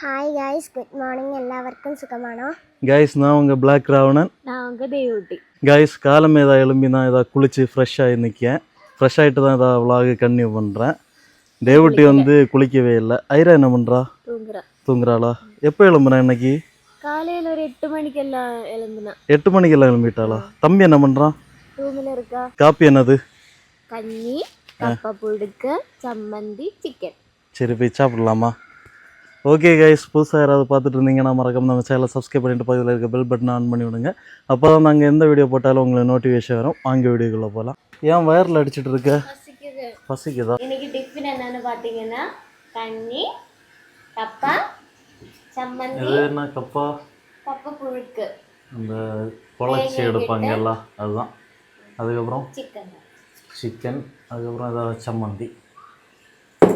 Hi guys good morning எல்லாருக்கும் சுகமானோ? Guys நான் உங்கள் பிளாக் ராவணன் நான் உங்கள் தேவூட்டி. கைஸ் காலம் ஏதாவது எலும்பி நான் ஏதாவது குளித்து ஃப்ரெஷ்ஷாகி நிற்கேன் ஃப்ரெஷ் ஆகிட்டு தான் ஏதாவது விலாகு கன்டினியூ பண்ணுறேன் தேவூட்டி வந்து குளிக்கவே இல்லை. ஐரா என்ன பண்ணுறா தூங்குறா. தூங்குறாளா? எப்போ எழும்புறா இன்னைக்கு? காலையில் ஒரு எட்டு மணிக்கு எல்லாம் எழும்புனா. எட்டு மணிக்கு எல்லாம் எழும்பிட்டாளா? தம்பி என்ன பண்ணுறான் ரூமில் இருக்கா? காப்பி என்னது? கஞ்சி கப்பா புழுக்க சம்மந்தி சிக்கன் சரி போய் சாப்பிடலாமா? ஓகே கைஸ் புதுசாக யாராவது பார்த்துட்டு இருந்தீங்கன்னா மறக்காம நம்ம சேனலை சப்ஸ்கிரைப் பண்ணிட்டு பக்கத்தில் இருக்க பெல் பட்டன் ஆன் பண்ணி விடுங்க. அப்போ தான் நாங்கள் எந்த வீடியோ போட்டாலும் உங்களுக்கு நோட்டிஃபிகேஷன் வரும். வாங்க வீடியோக்குள்ளே போகலாம் ஏன் வயரில் அடிச்சிட்டு இருக்க? பசிக்குது. இன்னைக்கு டிஃபன் என்னன்னு பார்த்தீங்கன்னா கஞ்சி கப்பா சம்மந்தி இது என்ன கப்பா? கப்பா புழுக்கு. அந்த குழச்சி எடுப்பாங்க எல்லாம் அதுதான். அதுக்கப்புறம்? சிக்கன் சிக்கன் அதுக்கப்புறம் ஏதாவது சம்மந்தி.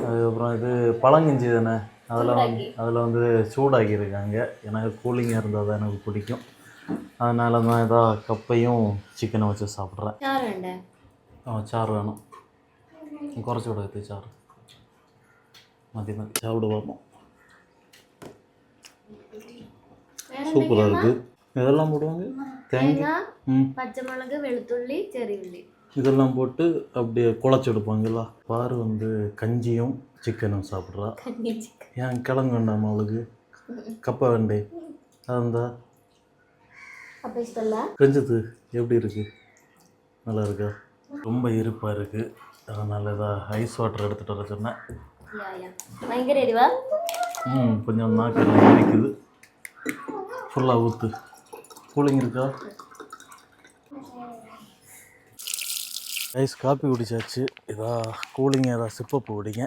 அதுக்கப்புறம் இது பழங்கஞ்சி தானே? அதில் வந்து அதில் வந்து சூடாக்கி இருக்காங்க எனக்கு கூலிங்காக இருந்தால் தான் எனக்கு பிடிக்கும். அதனால தான் ஏதாவது கப்பையும் சிக்கனை வச்சு சாப்பிட்றேன். ஆ சாறு வேணும். குறைச்சி விட சாறு. மதி மதி சாப்பிடு பார்ப்போம் சூப்பராக இருக்குது இதெல்லாம் போடுவாங்க? தேங்காய்? பச்சை மிளகு வெளுத்துள்ளி செரி இதெல்லாம் போட்டு அப்படியே குழச்சி எடுப்பாங்களா பாரு வந்து கஞ்சியும் சிக்கனும் சாப்பிட்றா. ஏன் கிழங்கு வேண்டாமா அவளுக்கு? கப்பை வேண்டே. இல்லை கஞ்சது எப்படி இருக்கு? நல்லா இருக்கா? ரொம்ப இருப்பாக இருக்குது அதனால தான் ஐஸ் வாட்டர் எடுத்துகிட்டு வர சொன்னேன். ம் கொஞ்சம் நாக்கில் இருக்குது ஃபுல்லாக ஊற்று கூலிங் இருக்கா? ஐஸ் காப்பி குடிச்சாச்சு. இதா கூலிங் ஏதாவது சிப்பப்பு குடிங்க.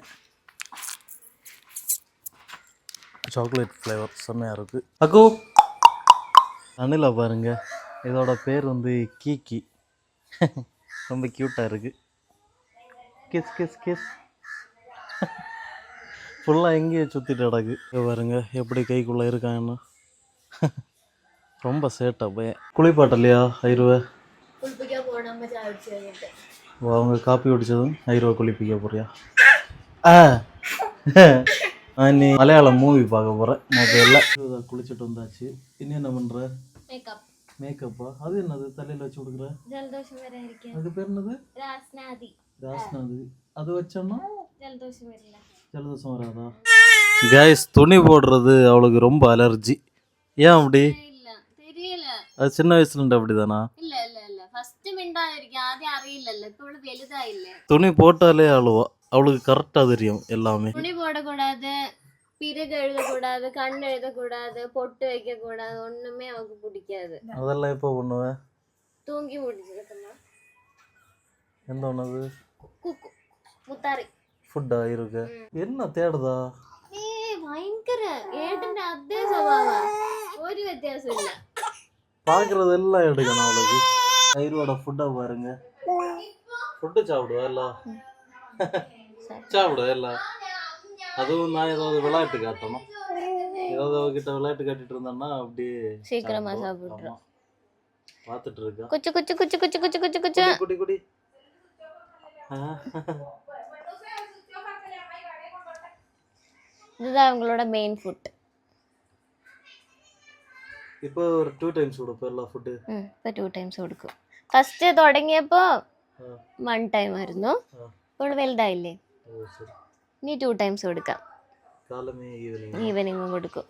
சாக்லேட் ஃப்ளேவர் செம்மையாக இருக்குது அக்கோ. அணிலா பாருங்க. இதோட பேர் வந்து கீக்கி. ரொம்ப க்யூட்டாக இருக்குது கிஸ் கிஸ் கிஸ் ஃபுல்லாக எங்கேயே சுற்றிட்டு கிடக்கு. பாருங்க எப்படி கைக்குள்ளே இருக்காங்கன்னு. ரொம்ப சேட்டா பையன். குளிப்பாட்டலையா ஐருவை? அவங்க காப்பி குடித்ததும் ஐருவை குளிப்பிக்க போறியா? ஆ. நான் நீ மலையாளம் மூவி பார்க்க போகிறேன் முதல்ல குளிச்சுட்டு வந்தாச்சு. இன்னும் என்ன பண்ணுற மேக்கப் மேக்கப்பா அது என்னது? தலையில் வச்சு கொடுக்குற? ஜலதோஷம் வேற இருக்கு. அது பேர் என்னது? ராஸ்நாதி ராஸ்நாதி அது வச்சோம்னா ஜலதோஷம் வரல ஜலதோஷம் வராதா? கேஸ் துணி போடுறது அவளுக்கு ரொம்ப அலர்ஜி ஏன் அப்படி? அது சின்ன வயசுல இருந்து அப்படிதானா? இல்ல இல்ல இல்ல. ஃபர்ஸ்ட் மிண்டா இருக்கேன். ஆதி அறியல இல்ல. துணி போட்டாலே அழுவா. அவளுக்கு கரெக்டாக தெரியும் எல்லாமே துணி போடக்கூடாது பிறகு எழுதக்கூடாது கண் எழுதக்கூடாது பொட்டு வைக்க கூடாது ஒண்ணுமே அவக்கு பிடிக்காது அதெல்லாம் எப்போ பண்ணுவேன் தூங்கி முடிச்சிருக்கமா எந்த ஒன்றது குக்கு முத்தாரி ஃபுட்டா இருக்கு என்ன தேடுதா ഏ ഭയങ്കര ഏട്ടന്റെ അതേ സ്വഭാവം ഒരു വ്യത്യാസം ഇല്ല பார்க்குறது எல்லாம் எடுக்கணும் அவளுக்கு ஐரோட ஃபுட்டை பாருங்க ஃபுட்டு சாப்பிடுவா எல்லாம் சாப்பிடுவா எல்லாம் அதுவும் நான் ஏதாவது விளையாட்டு காட்டணும் ஏதாவது அவகிட்ட விளையாட்டு காட்டிட்டு இருந்தேன்னா அப்படியே சீக்கிரமா சாப்பிடுவா. சாப்பிட்டுரும். ஆமா. பார்த்துட்டு இருக்கா குச்சு குச்சு குச்சு குச்சு குச்சு குச்சு குச்சு குடி குடி ஆ. இதுதான் அவங்களோட மெயின் ஃபுட் இப்போ ஒரு டூ டைம்ஸ் கொடுப்போம் எல்லா ஃபுட்டு ഇപ്പൊ ടു ടൈംസ് കൊടുക്കും ഫസ്റ്റ് തുടങ്ങിയപ്പോ വൺ ടൈം ആയിരുന്നു ആ. ഇപ്പോൾ വലുതായില്ലേ నీ టూ టైమ్స్ ఉడక ஈவினிங் கொடுக்கும்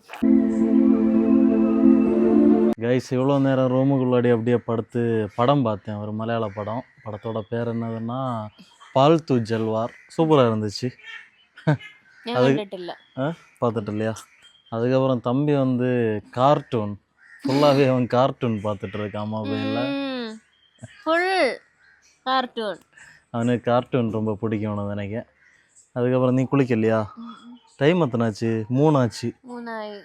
கைஸ் இவ்வளோ நேரம் ரூமுக்குள்ளாடி அப்படியே படுத்து படம் பார்த்தேன். ஒரு மலையாள படம். படத்தோட பேர் என்னதுன்னா பால் தூ ஜல்வார் சூப்பராக இருந்துச்சு. அது பார்த்துட்டு இல்லையா அதுக்கப்புறம் தம்பி வந்து கார்ட்டூன் ஃபுல்லாகவே அவன் கார்ட்டூன் பார்த்துட்டு இருக்கான் மொபைலில் ஃபுல் கார்ட்டூன் அவனுக்கு கார்ட்டூன் ரொம்ப பிடிக்கும் உனக்கு நினைக்கிறேன். அதுக்கப்புறம் நீ குளிக்கலையா டைம் எத்தனாச்சு மூணாச்சு മൂന്നായി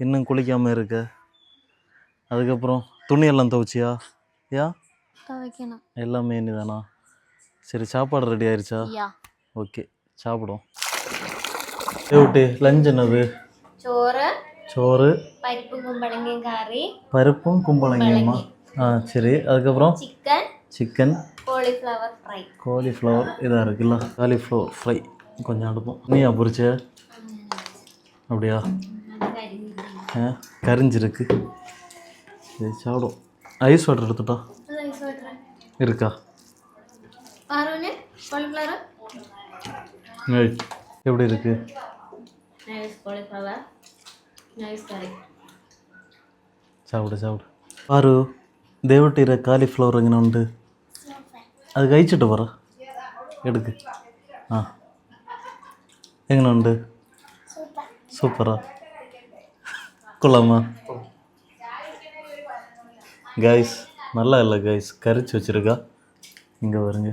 இன்னும் குளிக்காமல் இருக்க அதுக்கப்புறம் துணியெல்லாம் துவைச்சியா யா തുവയ്ക്കണം எல்லாமே இனிதானா சரி சாப்பாடு ரெடி ஆயிருச்சா യാ ஓகே சாப்பிடுவோம் ഏവിട്ടി ലഞ്ച് എന്നത് ചോറ് சோறு പരിപ്പും കുമ്പളങ്ങയും കറി பருப்பும் கும்பளங்கியம்மா ஆ சரி அதுக்கப்புறம் chicken chicken cauliflower fry cauliflower இதாக இருக்குல்ல காலிஃப்ளவர் ஃப்ரை கொஞ்சம் அடுப்போம் நீயா பொறிச்ச அப்படியா ஆ கரிஞ்சிருக்கு சரி சாப்பிடும் ஐஸ் வாட்டர் எடுத்துட்டா இருக்கா எப்படி இருக்கு சாப்பிடு സാപ്പിട് പാറു ദേവട്ടിയുടെ കാലിഫ്ലവർ എങ്ങനെ ഉണ്ട് അത് കഴിച്ചിട്ട് പറ എടുക്ക് ആ എങ്ങനെ ഉണ്ട് സൂപ്പറാ கொள்ளாமா கைஸ் நல்லா இல்லை கைஸ் கரிச்சு வச்சிருக்கா இங்கே வருங்க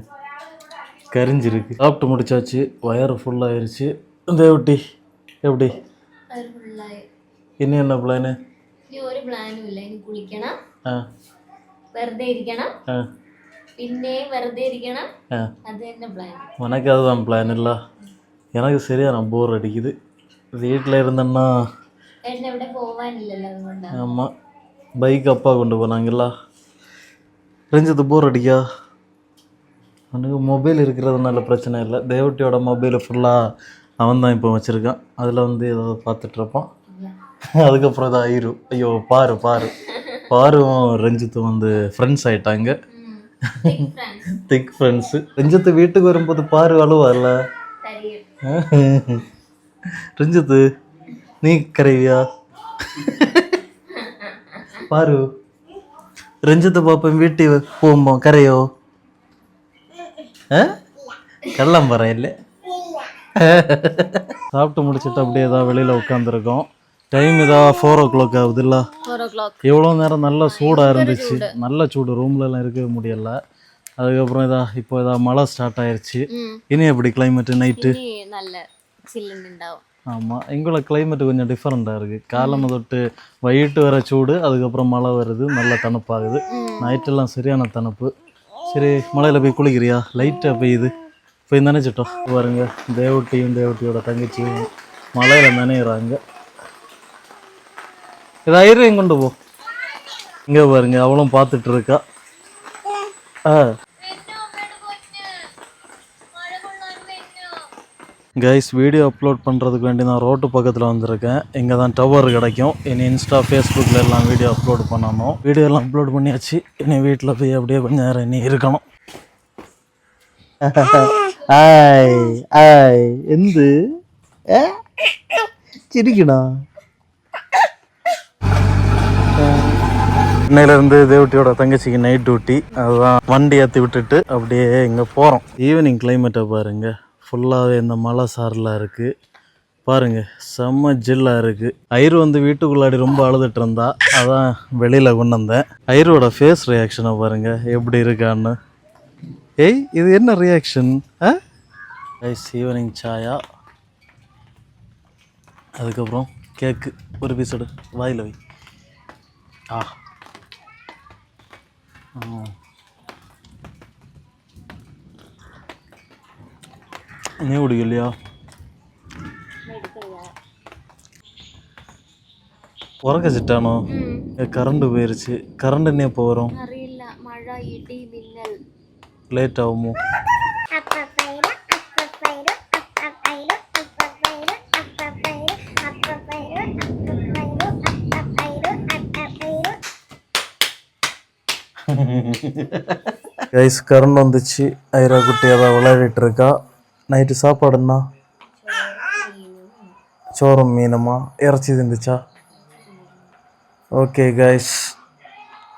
கரிஞ்சிருக்கு சாப்பிட்டு முடிச்சாச்சு வயறு ஃபுல்லாகிருச்சு தேவட்டி எப்படி അത് ഫുള്ളായി ഇനി என்ன പ്ലാന് ഇനി ഒരു പ്ലാനും ഇല്ല ഇനി കുളിക്കണം ആ വെറുതെ ഇരിക്കണം ആ പിന്നെയും വെറുതെ ഇരിക്കണം ആ അത് തന്നെ പ്ലാൻ உனக்கு அதுதான் பிளான் எனக்கு சரியாக நான் போர் அடிக்குது. வீட்டில் இருந்தேன்னா ஆமாம் பைக் அப்பா கொண்டு போனாங்களா? ரஞ்சித்து போர் அடிக்கா? அவனுக்கு மொபைல் இருக்கிறதுனால பிரச்சனை இல்லை. தேவட்டியோட மொபைல் ஃபுல்லாக அவன் தான் இப்போ வச்சுருக்கான். அதில் வந்து ஏதோ பார்த்துட்ருப்பான் அதுக்கப்புறம் இதாக ஆயிரும் ஐயோ பாரு பாரு. பாருவும் ரஞ்சித்தும் வந்து ஃப்ரெண்ட்ஸ் ஆகிட்டாங்க திக் ஃப்ரெண்ட்ஸு ரஞ்சித்து வீட்டுக்கு வரும்போது பாரு அழுவா இல்லை? ரிஞ்சித்து நீ கரைவியா? பாரு. ரஞ்சித்தை பார்ப்போம் வீட்டு போகும்போம் கரையோ? கள்ளம் பரம் இல்லை. சாப்பிட்டு முடிச்சுட்டு அப்படியே ஏதாவது வெளியில் உட்காந்துருக்கோம் டைம் இதாக ஃபோர் ஓ கிளாக் ஆகுதுல்ல எவ்வளோ நேரம் நல்லா சூடாக இருந்துச்சு. நல்ல சூடு. ரூம்லலாம் இருக்கவே முடியலை. அதுக்கப்புறம் இதா இப்போ இதா மழை ஸ்டார்ட் ஆயிருச்சு. இனி எப்படி கிளைமேட் நைட்டு நல்ல ஆமாம் எங்களோட கிளைமேட் கொஞ்சம் டிஃப்ரெண்ட்டாக இருக்குது காலம் தொட்டு வயிட்டு வர சூடு அதுக்கப்புறம் மழை வருது நல்லா தணுப்பாகுது. நைட்டெல்லாம் சரியான தணுப்பு. சரி மழையில் போய் குளிக்கிறியா? லைட்டாக பெய்யுது. போய் நினைச்சிட்டோம். பாருங்க தேவட்டியும் தேவட்டியோட தங்கச்சியும் மழையில் நினைகிறாங்க இதாயிரம் கொண்டு போ. இங்கே பாருங்க அவளும் பார்த்துட்டு இருக்கா. கைஸ் வீடியோ அப்லோட் பண்ணுறதுக்கு வேண்டி நான் ரோட்டு பக்கத்தில் வந்திருக்கேன். இங்கே தான் டவர் கிடைக்கும். இனி இன்ஸ்டா ஃபேஸ்புக்கில் எல்லாம் வீடியோ அப்லோட் பண்ணணும். வீடியோ எல்லாம் அப்லோட் பண்ணியாச்சு. இனி வீட்டில் போய் அப்படியே கொஞ்ச நேரம் இனி இருக்கணும். ஆய் ஆய் எந்து? சிரிக்கணும் சென்னையிலேருந்து தேவட்டியோட தங்கச்சிக்கு நைட் டியூட்டி அதுதான் வண்டி ஏற்றி விட்டுட்டு அப்படியே இங்கே போகிறோம் ஈவினிங் கிளைமேட்டை பாருங்கள் ஃபுல்லாகவே இந்த மலை சாரலாக இருக்குது பாருங்கள் செம்ம ஜில்லாக இருக்குது ஐரு வந்து வீட்டுக்குள்ளாடி ரொம்ப அழுதுட்டு இருந்தா அதான் வெளியில் கொண்டு வந்தேன். ஐரோட ஃபேஸ் ரியாக்ஷனை பாருங்கள் எப்படி இருக்கான்னு. ஏய் இது என்ன ரியாக்ஷன் ஆ? ஐஸ் ஈவினிங் சாயா? அதுக்கப்புறம் கேக்கு ஒரு பீஸ் எடு வாயில் வை. ஆ. നീ കുടിക്കില്ലയോ? ഉറക്ക ചിട്ടാണോ? കറണ്ട് ഉപയോഗിച്ച് കറണ്ട് എന്നെ പോരും? അറിയില്ല. മഴ മിന്നൽ. ലേറ്റ് ആവുമോ? கைஸ் கரண்ட் வந்துச்சு ஐரா குட்டி அதை விளையாடிட்டு இருக்கா நைட்டு சாப்பாடுன்னா சோறும் மீனுமா இறைச்சி திந்துச்சா ஓகே கைஸ்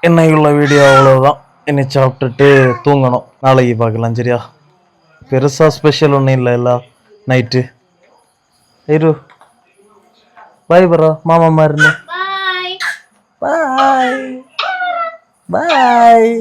இன்னைக்குள்ள வீடியோ அவ்வளோதான் இனி சாப்பிட்டுட்டு தூங்கணும் நாளைக்கு பார்க்கலாம் சரியா பெருசாக ஸ்பெஷல் ஒன்றும் இல்லை இல்ல நைட்டு ஐரு பாய் பரா மாமா மாதிரி ബൈ பாய் பாய்